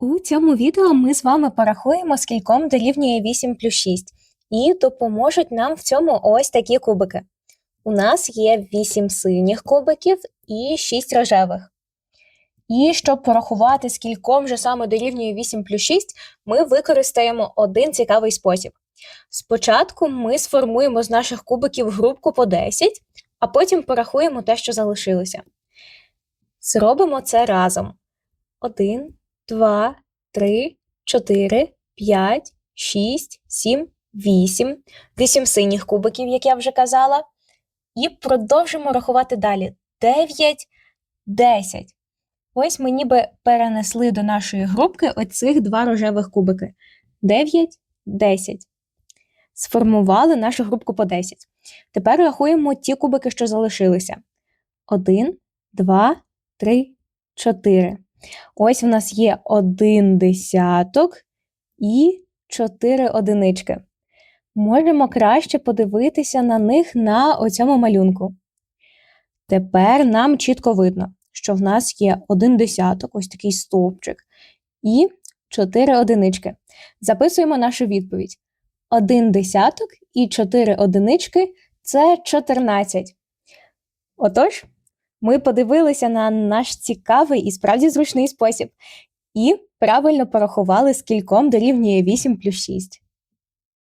У цьому відео ми з вами порахуємо, скільком дорівнює 8 плюс 6, і допоможуть нам в цьому ось такі кубики. У нас є 8 синіх кубиків і 6 рожевих. І щоб порахувати, скільком же саме дорівнює 8 плюс 6, ми використаємо один цікавий спосіб. Спочатку ми сформуємо з наших кубиків групку по 10, а потім порахуємо те, що залишилося. Зробимо це разом. 1, 2, 3, 4, 5, 6, 7, 8. 8 синіх кубиків, як я вже казала. І продовжимо рахувати далі. 9, 10. Ось ми ніби перенесли до нашої групки оцих два рожевих кубики. 9, 10. Сформували нашу групку по 10. Тепер рахуємо ті кубики, що залишилися. 1, 2, 3, 4. Ось в нас є один десяток і 4 одинички. Можемо краще подивитися на них на оцьому малюнку. Тепер нам чітко видно, що в нас є один десяток, ось такий стовпчик, і 4 одинички. Записуємо нашу відповідь. Один десяток і 4 одинички це 14. Отож, ми подивилися на наш цікавий і справді зручний спосіб і правильно порахували, скільком дорівнює 8 плюс 6.